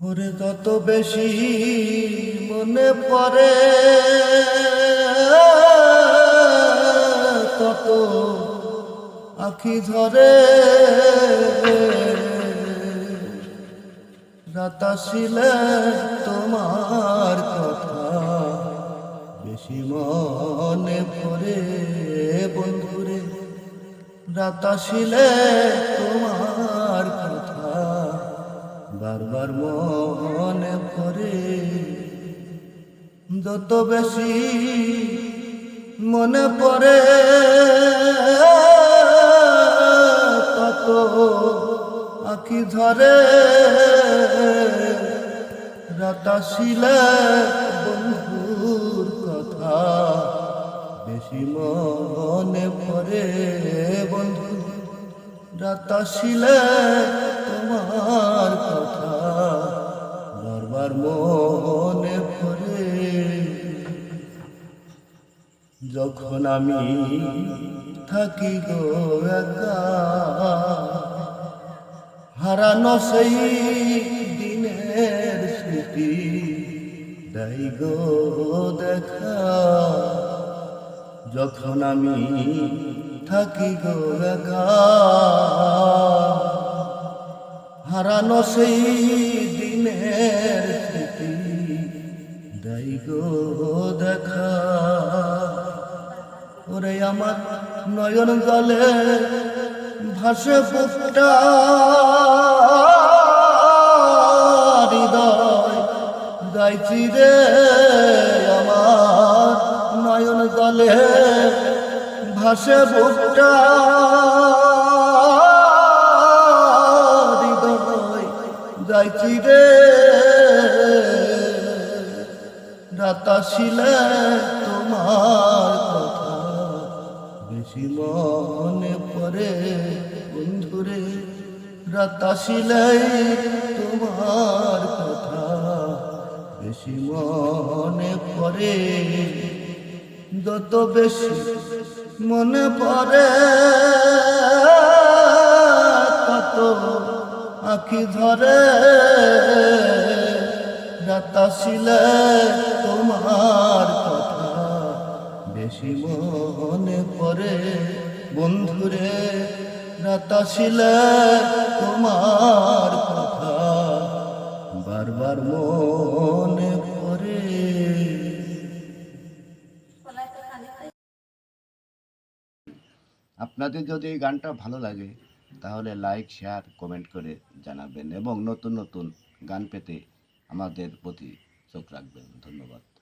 ওরে যত বেশি মনে পড়ে, তত আখি ধরে। রাতাশিলে তোমার কথা বেশি মনে পড়ে বন্ধুরে। রাতাশিলে তোমার বারবার মনে পড়ে যত বেশি মনে পড়ে, তত আখি ধরে। রাতাশিলে বন্ধুর কথা বেশি মনে পড়ে বন্ধু। রাতাশিলে তোমার কথা, বারবার মনে পড়ে। যখন আমি থাকি গো একা, হারানো সেই দিনের স্মৃতি দেয় গো দেখা। যখন আমি থাকি গো একা হারানো সেই দিনের দেয় গো, দেখা। ওরে আমার নয়ন গলে ভাসে বুকটা হৃদয়, গাইছি রে আমার নয়ন গলে ভাসে বুকটা গাইছি রে। রাতাশিলে তোমার কথা বেশি মনে পড়ে বন্ধুরে। রাতাশিলে তোমার কথা বেশি মনে পড়ে। যত বেশি মনে পড়ে আখি ধরে রাতাশিলে তোমার কথা। বেশি মনে পড়ে বন্ধুরে রাতাশিলে তোমার কথা। বারবার মনে পড়ে। আপনাদের যদি এই গানটা ভালো লাগে তাহলে লাইক শেয়ার কমেন্ট করে জানাবেন এবং নতুন নতুন গান পেতে আমাদের প্রতি চোখ রাখবেন। ধন্যবাদ।